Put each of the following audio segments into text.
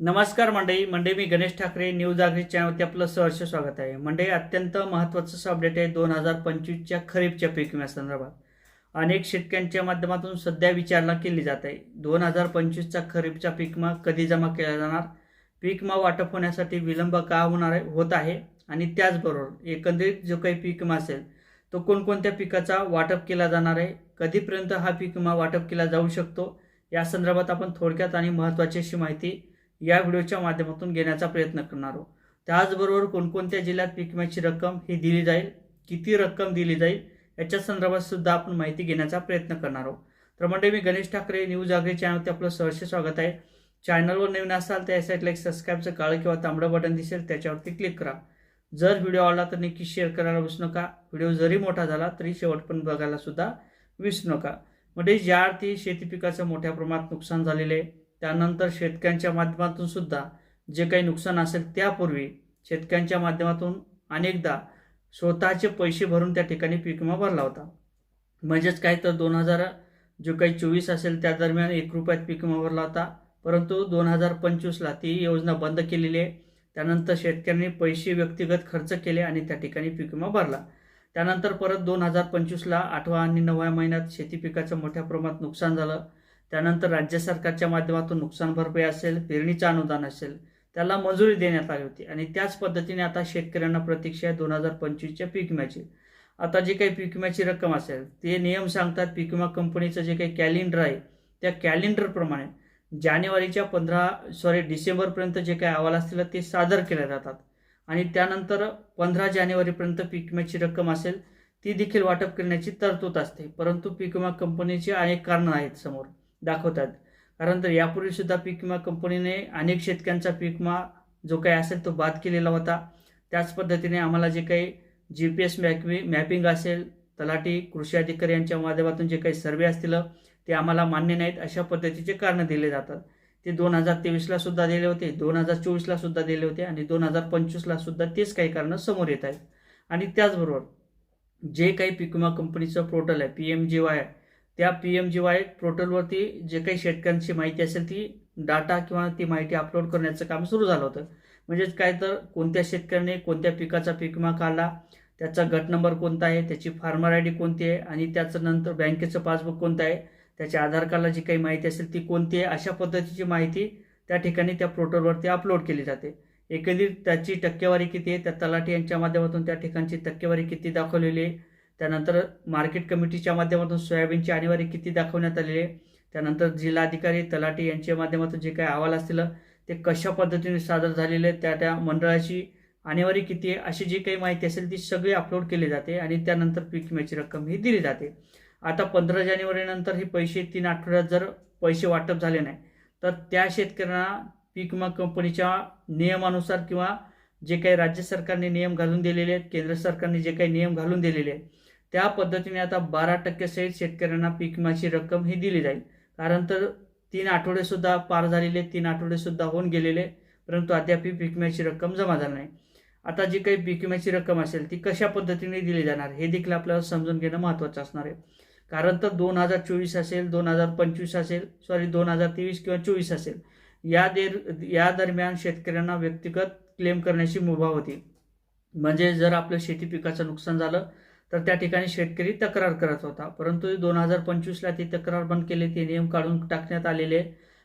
नमस्कार मंडळी मंडळी मी गणेश ठाकरे न्यूज आग्री चॅनलवरती आपलं सहर्ष स्वागत आहे. मंडळी अत्यंत महत्त्वाचं अपडेट आहे दोन हजार पंचवीसच्या खरीपच्या पीक विम्यासंदर्भात अनेक शेतकऱ्यांच्या माध्यमातून सध्या विचारणा केली जात आहे. दोन हजार पंचवीसचा खरीपचा पीक कधी जमा केला जाणार? पीकमा वाटप होण्यासाठी विलंब का होणार आहे? होत आहे. आणि त्याचबरोबर एकंदरीत जो काही पीक असेल तो कोणकोणत्या पिकाचा वाटप केला जाणार आहे? कधीपर्यंत हा पीक वाटप केला जाऊ शकतो? या संदर्भात आपण थोडक्यात आणि महत्त्वाची अशी माहिती या व्हिडिओच्या माध्यमातून घेण्याचा प्रयत्न करणार आहोत. त्याचबरोबर कोणकोणत्या जिल्ह्यात पीक विम्याची रक्कम ही दिली जाईल किती रक्कम दिली जाईल याच्या संदर्भात सुद्धा आपण माहिती घेण्याचा प्रयत्न करणार आहोत. तर म्हणजे मी गणेश ठाकरे न्यूज आगरी चॅनलवरती आपलं सहर्ष स्वागत आहे. चॅनलवर नवीन असाल तर या साईडला एक सबस्क्राईबचं काळं किंवा तांबडं बटन दिसेल त्याच्यावरती क्लिक करा. जर व्हिडिओ आवडला तर नक्की शेअर करायला विसरू नका. व्हिडिओ जरी मोठा झाला तरी शेवट पण बघायला सुद्धा विसरू नका. म्हणजे ज्या अर्थी शेती पिकाचं मोठ्या प्रमाणात नुकसान झालेले आहे त्यानंतर शेतकऱ्यांच्या माध्यमातून सुद्धा जे काही नुकसान असेल त्यापूर्वी शेतकऱ्यांच्या माध्यमातून अनेकदा स्वतःचे पैसे भरून त्या ठिकाणी पीक विमा भरला होता. म्हणजेच काय तर दोन हजार जो काही चोवीस असेल त्या दरम्यान एक रुपयात पीक विमा भरला होता. परंतु दोन हजार पंचवीसला ती योजना बंद केलेली आहे. त्यानंतर शेतकऱ्यांनी पैसे व्यक्तिगत खर्च केले आणि त्या ठिकाणी पीक विमा भरला. त्यानंतर परत दोन हजार पंचवीसला आठवा आणि नवव्या महिन्यात शेती पिकाचं मोठ्या प्रमाणात नुकसान झालं. त्यानंतर राज्य सरकारच्या माध्यमातून नुकसान भरपाई असेल पेरणीचं अनुदान असेल त्याला मंजुरी देण्यात आली होती. आणि त्याच पद्धतीने आता शेतकऱ्यांना प्रतीक्षा आहे दोन हजार पंचवीसच्या पीक विम्याची. आता जी काही पीक विम्याची रक्कम असेल ते नियम सांगतात पीक विमा कंपनीचं जे काही कॅलेंडर आहे त्या कॅलेंडरप्रमाणे जानेवारीच्या पंधरा सॉरी डिसेंबरपर्यंत जे काही अहवाल असतील ते सादर केले जातात. आणि त्यानंतर पंधरा जानेवारीपर्यंत पीक विम्याची रक्कम असेल ती देखील वाटप करण्याची तरतूद असते. परंतु पीक विमा कंपनीची अनेक कारणं आहेत समोर. दाखवतात. कारण तर यापूर्वी सुद्धा पीक विमा कंपनीने अनेक शेतकऱ्यांचा पीक विमा जो काही असेल तो बाद केलेला होता. त्याच पद्धतीने आम्हाला जे काही जी पी एस मॅपि मॅपिंग असेल तलाठी कृषी अधिकारी यांच्या माध्यमातून जे काही सर्वे असतील ते आम्हाला मान्य नाहीत. अशा पद्धतीचे कारणं दिले जातात. ते दोन हजार तेवीसला सुद्धा दिले होते दोन हजार चोवीसला सुद्धा दिले होते आणि दोन हजार पंचवीसला सुद्धा तेच काही कारणं समोर येत आहेत. आणि त्याचबरोबर जे काही पीक विमा कंपनीचं पोर्टल आहे पी एम जी वाय त्या पी एम जी वाय पोर्टलवरती जे काही शेतकऱ्यांची माहिती असेल ती डाटा किंवा ती माहिती अपलोड करण्याचं काम सुरू झालं होतं. म्हणजेच काय तर कोणत्या शेतकऱ्याने कोणत्या पिकाचा पीक विमा काढला त्याचा गट नंबर कोणता आहे त्याची फार्मर आय डी कोणती आहे आणि त्याचं नंतर बँकेचं पासबुक कोणतं आहे त्याच्या आधार कार्डला जी काही माहिती असेल ती कोणती आहे अशा पद्धतीची माहिती त्या ठिकाणी त्या पोर्टलवरती अपलोड केली जाते. एकंदरीत त्याची टक्केवारी किती आहे त्या तलाठी यांच्या माध्यमातून त्या ठिकाणची टक्केवारी किती दाखवलेली आहे त्यानंतर मार्केट कमिटीच्या माध्यमातून सोयाबीनची आणीवारी किती दाखवण्यात आलेली आहे? त्यानंतर जिल्हाधिकारी तलाठी यांच्या माध्यमातून जे काही अहवाल असतील ते कशा पद्धतीने सादर झालेले आहेत त्या त्या मंडळाची आणीवारी किती आहे? अशी जी काही माहिती असेल ती सगळी अपलोड केली जाते आणि त्यानंतर पीक विम्याची रक्कम ही दिली जाते. आता पंधरा जानेवारीनंतर हे पैसे तीन आठवड्यात जर पैसे वाटप झाले नाही तर त्या शेतकऱ्यांना पीक विमा कंपनीच्या नियमानुसार किंवा जे काही राज्य सरकारने नियम घालून दिलेले आहेत केंद्र सरकारने जे काही नियम घालून दिलेले आहेत त्या पद्धतीने आता बारा टक्के सहित शेतकऱ्यांना पीक विम्याची रक्कम ही दिली जाईल. कारण तर तीन आठवडे सुद्धा पार झालेले तीन आठवडे सुद्धा होऊन गेलेले परंतु अद्याप पीक विम्याची रक्कम जमा झाली नाही. आता जी काही पीक विम्याची रक्कम असेल ती कशा पद्धतीने दिली जाणार हे देखील आपल्याला समजून घेणं महत्त्वाचं असणार आहे. कारण तर दोन हजार चोवीस असेल दोन हजार पंचवीस असेल सॉरी दोन हजार तेवीस किंवा चोवीस असेल या देर या दरम्यान शेतकऱ्यांना व्यक्तिगत क्लेम करण्याची मुभा होती. म्हणजे जर आपलं शेती पिकाचं नुकसान झालं तर त्या ठिकाणी शेतकरी तक्रार करत होता. परंतु दोन हजार पंचवीसला ती तक्रार बंद केली. ते नियम काढून टाकण्यात आलेले.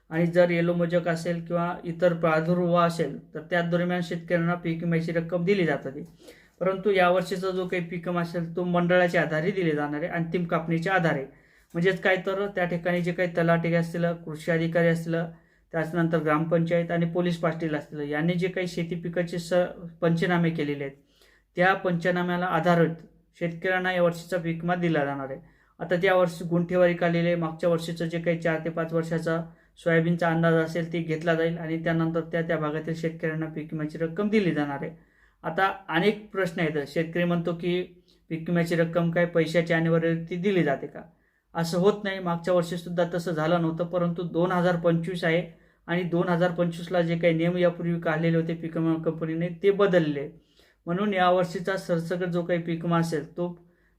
आणि जर येलो मोजक असेल किंवा इतर प्रादुर्भाव असेल तर त्या दरम्यान शेतकऱ्यांना पीक विम्याची रक्कम दिली जात. होती परंतु यावर्षीचा जो काही पीक विमा असेल तो मंडळाच्या आधारे दिले जाणार आहे. अंतिम कापणीच्या आधारे. म्हणजेच काय तर त्या ठिकाणी जे काही तलाठी असतील कृषी अधिकारी असतील त्याचनंतर ग्रामपंचायत आणि पोलीस पाटील असतील यांनी जे काही शेती पिकाचे स पंचनामे केलेले आहेत त्या पंचनाम्याला आधारित शेतकऱ्यांना या वर्षीचा पीक विमा दिला जाणार आहे. आता त्या वर्षी गुंठेवारी काढलेले आहे मागच्या वर्षीचं जे काही चार ते पाच वर्षाचा सोयाबीनचा अंदाज असेल ते घेतला जाईल आणि त्यानंतर त्या त्या भागातील शेतकऱ्यांना पीक विम्याची रक्कम दिली जाणार आहे. आता अनेक प्रश्न आहेत. शेतकरी म्हणतो की पीक विम्याची रक्कम काय पैशाच्या आणीवरती दिली जाते का? असं होत नाही. मागच्या वर्षीसुद्धा तसं झालं नव्हतं परंतु दोन हजार पंचवीस आहे आणि दोन हजार पंचवीसला जे काही नियम यापूर्वी काढलेले होते पीक विमा कंपनीने ते बदलले. म्हणून यावर्षीचा सरसकट जो काही पीक विमा असेल तो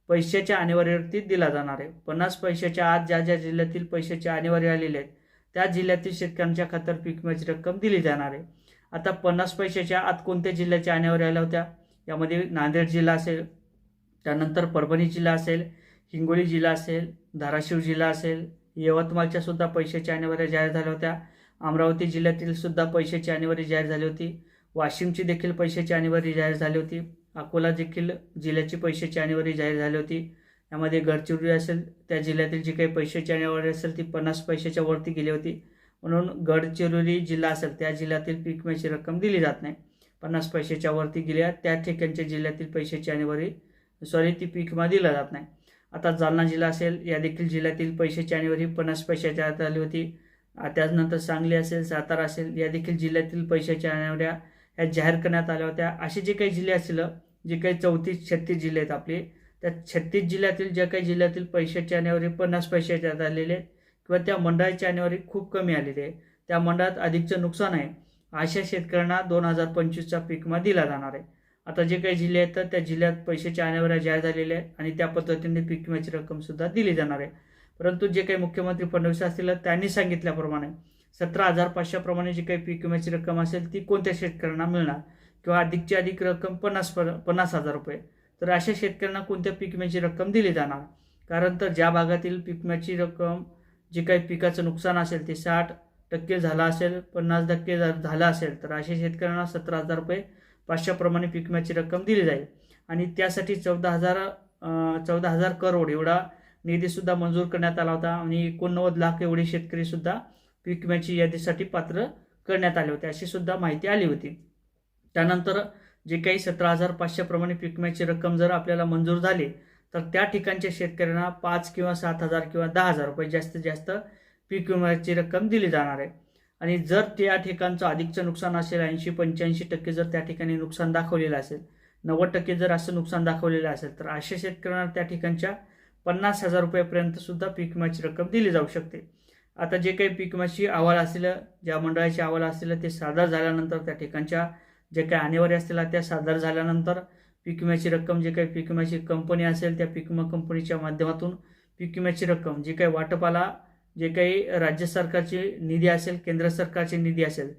पैशाच्या आणेवारीवरती दिला जाणार आहे. पन्नास पैशाच्या आत ज्या ज्या जिल्ह्यातील पैशाची आणेवारी आलेले आहेत त्या जिल्ह्यातील शेतकऱ्यांच्या खात्यावर पीक विम्याची रक्कम दिली जाणार आहे. आता पन्नास पैशाच्या आत कोणत्या जिल्ह्याच्या आणेवारी आल्या होत्या? यामध्ये नांदेड जिल्हा असेल त्यानंतर परभणी जिल्हा असेल हिंगोली जिल्हा असेल धाराशिव जिल्हा असेल यवतमाळच्या सुद्धा पैशाच्या आणीवऱ्या जाहीर झाल्या होत्या. अमरावती जिल्ह्यातील सुद्धा पैशाची आणेवारी जाहीर झाली होती. वाशिमची देखील पैशाची आणीबारी जाहीर झाली होती. अकोला देखील जिल्ह्याची पैशाची आणीबारी जाहीर झाली होती. यामध्ये गडचिरोली असेल त्या जिल्ह्यातील जी काही पैशाची आणीबारी असेल ती पन्नास पैशाच्या वरती गेली होती. म्हणून गडचिरोली जिल्हा असेल त्या जिल्ह्यातील पीक विम्याची रक्कम दिली जात नाही. पन्नास पैशाच्या वरती गेल्या त्या ठिकाणच्या जिल्ह्यातील पैशाची आणीबारी सॉरी ती पीक विमा दिला जात नाही. आता जालना जिल्हा असेल या देखील जिल्ह्यातील पैशाची आणीबारी पन्नास पैशाच्या आत आली होती. त्याचनंतर सांगली असेल सातारा असेल या देखील जिल्ह्यातील पैशाच्या आणीवऱ्या ह्या जाहीर करण्यात आल्या होत्या. असे जे काही जिल्हे असतील जे काही चौतीस छत्तीस जिल्हे आहेत आपले त्या छत्तीस जिल्ह्यातील ज्या काही जिल्ह्यातील पैशाच्या आणीवरी पन्नास पैसे आलेले आहेत किंवा त्या मंडळाची आणीवरी खूप कमी आलेली आहे त्या मंडळात अधिकचं नुकसान आहे अशा शेतकऱ्यांना दोन हजार पंचवीसचा पीक विमा दिला जाणार आहे. आता जे काही जिल्हे आहेत तर त्या जिल्ह्यात पैशाच्या आणीवऱ्या जाहीर झालेल्या आहेत आणि त्या पद्धतीने पीक विम्याची रक्कमसुद्धा दिली जाणार आहे. परंतु जे काही मुख्यमंत्री फडणवीस असतील त्यांनी सांगितल्याप्रमाणे सतरा हजार पाचशेप्रमाणे जी काही पीक विम्याची रक्कम असेल ती कोणत्या शेतकऱ्यांना मिळणार? किंवा अधिकची अधिक रक्कम पन्नास प पन्नास हजार रुपये. तर अशा शेतकऱ्यांना कोणत्या पीक विम्याची रक्कम दिली जाणार? कारण तर ज्या भागातील पीक विम्याची रक्कम जे काही पिकाचं नुकसान असेल ते साठ टक्के झालं असेल पन्नास टक्के झालं असेल तर अशा शेतकऱ्यांना सतरा हजार रुपये पाचशेप्रमाणे पीक विम्याची रक्कम दिली जाईल. आणि त्यासाठी चौदा हजार चौदा हजार करोड एवढा निधीसुद्धा मंजूर करण्यात आला होता. आणि एकोणनव्वद लाख एवढे शेतकरीसुद्धा पीक विम्याची यादीसाठी पात्र करण्यात आले होते अशी सुद्धा माहिती आली होती. त्यानंतर जे काही सतरा हजार पाचशेप्रमाणे पीक विम्याची रक्कम जर आपल्याला मंजूर झाली तर त्या ठिकाणच्या शेतकऱ्यांना पाच किंवा सात हजार किंवा दहा हजार रुपये जास्तीत जास्त पीक विम्याची रक्कम दिली जाणार आहे. आणि जर त्या ठिकाणचं अधिकचं नुकसान असेल ऐंशी पंच्याऐंशी टक्के जर त्या ठिकाणी नुकसान दाखवलेलं असेल नव्वद टक्के जर असं नुकसान दाखवलेलं असेल तर अशा शेतकऱ्यांना त्या ठिकाणच्या पन्नास हजार रुपयापर्यंत सुद्धा पीक विम्याची रक्कम दिली जाऊ शकते. आता जे काही पीक विम्याची अहवाल असतील ज्या मंडळाचे अहवाल असतील ते सादर झाल्यानंतर त्या ठिकाणच्या जे काही आणेवारी असतील त्या सादर झाल्यानंतर पीक विम्याची रक्कम जे काही पीक विम्याची कंपनी असेल त्या पीक विमा कंपनीच्या माध्यमातून पीक विम्याची रक्कम जी काही वाटपाला जे काही राज्य सरकारची निधी असेल केंद्र सरकारची निधी असेल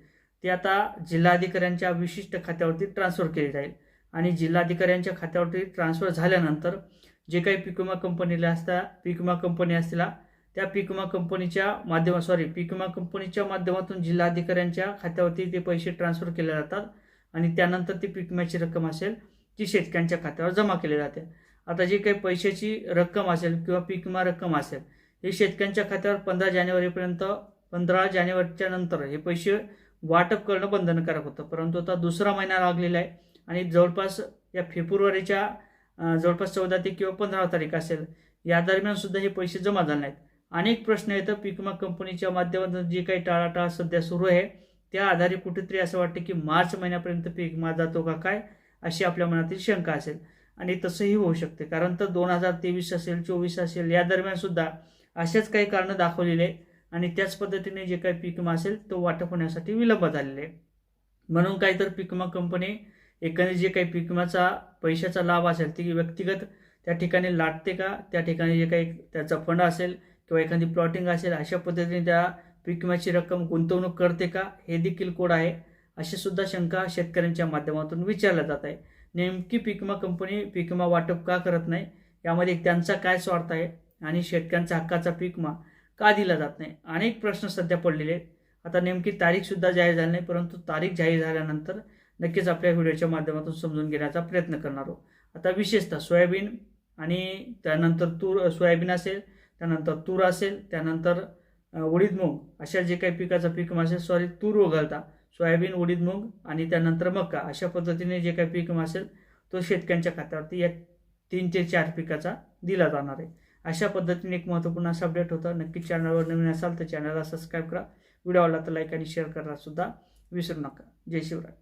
ते आता जिल्हाधिकाऱ्यांच्या विशिष्ट खात्यावरती ट्रान्स्फर केली जाईल. आणि जिल्हाधिकाऱ्यांच्या खात्यावरती ट्रान्स्फर झाल्यानंतर जे काही पीक विमा कंपनीला असता पीक विमा कंपनी असतील त्या पीक विमा कंपनीच्या माध्यमा सॉरी पीक विमा कंपनीच्या माध्यमातून जिल्हाधिकाऱ्यांच्या खात्यावरती ते पैसे ट्रान्स्फर केले जातात आणि त्यानंतर ती पीक विम्याची रक्कम असेल ती शेतकऱ्यांच्या खात्यावर जमा केली जाते. आता जी काही पैशाची रक्कम असेल किंवा पीक विमा रक्कम असेल हे शेतकऱ्यांच्या खात्यावर पंधरा जानेवारीपर्यंत पंधरा जानेवारीच्या नंतर हे पैसे वाटप करणं बंधनकारक होतं. परंतु आता दुसरा महिना लागलेला आहे आणि जवळपास या फेब्रुवारीच्या जवळपास चौदा ते किंवा पंधरा तारीख असेल या दरम्यान सुद्धा हे पैसे जमा झाले नाहीत. अनेक प्रश्न येतं पीक विमा कंपनीच्या माध्यमातून जी काही टाळाटाळ सध्या सुरू आहे त्या आधारे कुठेतरी असं वाटतं की मार्च महिन्यापर्यंत पीक विमा जातो का काय अशी आपल्या मनातील शंका असेल. आणि तसंही होऊ शकते. कारण तर दोन हजार तेवीस असेल चोवीस असेल या दरम्यान सुद्धा अशाच काही कारणं दाखवलेले आहे आणि त्याच पद्धतीने जे काही पीक विमा असेल तो वाटप होण्यासाठी विलंब झालेले आहे. म्हणून काही तर पीक विमा कंपनी एकंदरीत जे काही पीक विम्याचा पैशाचा लाभ असेल ती व्यक्तिगत त्या ठिकाणी लाटते का? त्या ठिकाणी जे काही त्याचा फंड असेल किंवा एखादी प्लॉटिंग असेल अशा पद्धतीने त्या पीक विम्याची रक्कम गुंतवणूक करते का? हे देखील कोड आहे. अशी सुद्धा शंका शेतकऱ्यांच्या माध्यमातून विचारल्या जात आहे. नेमकी पीक विमा कंपनी पीक विमा वाटप का करत नाही? यामध्ये त्यांचा काय स्वार्थ आहे? आणि शेतकऱ्यांचा हक्काचा पीक विमा का दिला जात नाही? अनेक प्रश्न सध्या पडलेले आहेत. आता नेमकी तारीखसुद्धा जाहीर झाली नाही परंतु तारीख जाहीर झाल्यानंतर नक्कीच आपल्या व्हिडिओच्या माध्यमातून समजून घेण्याचा प्रयत्न करणार आहोत. आता विशेषतः सोयाबीन आणि त्यानंतर तूर सोयाबीन असेल त्यानंतर तूर असेल त्यानंतर उडीद मूग. अशा जे काही पिकाचं पीक मासेल असेल सॉरी तूर उघालता सोयाबीन उडीद मूग आणि त्यानंतर मका. अशा पद्धतीने जे काही पीक असेल तो शेतकऱ्यांच्या खात्यावरती या तीन ते चार पिकाचा दिला जाणार आहे. अशा पद्धतीने एक महत्त्वपूर्ण असं अपडेट होतं. नक्की चॅनलवर नवीन असाल तर चॅनलला सबस्क्राईब करा. व्हिडिओ आवडला तर लाईक आणि शेअर करायला सुद्धा. विसरू नका. जय शिवराय.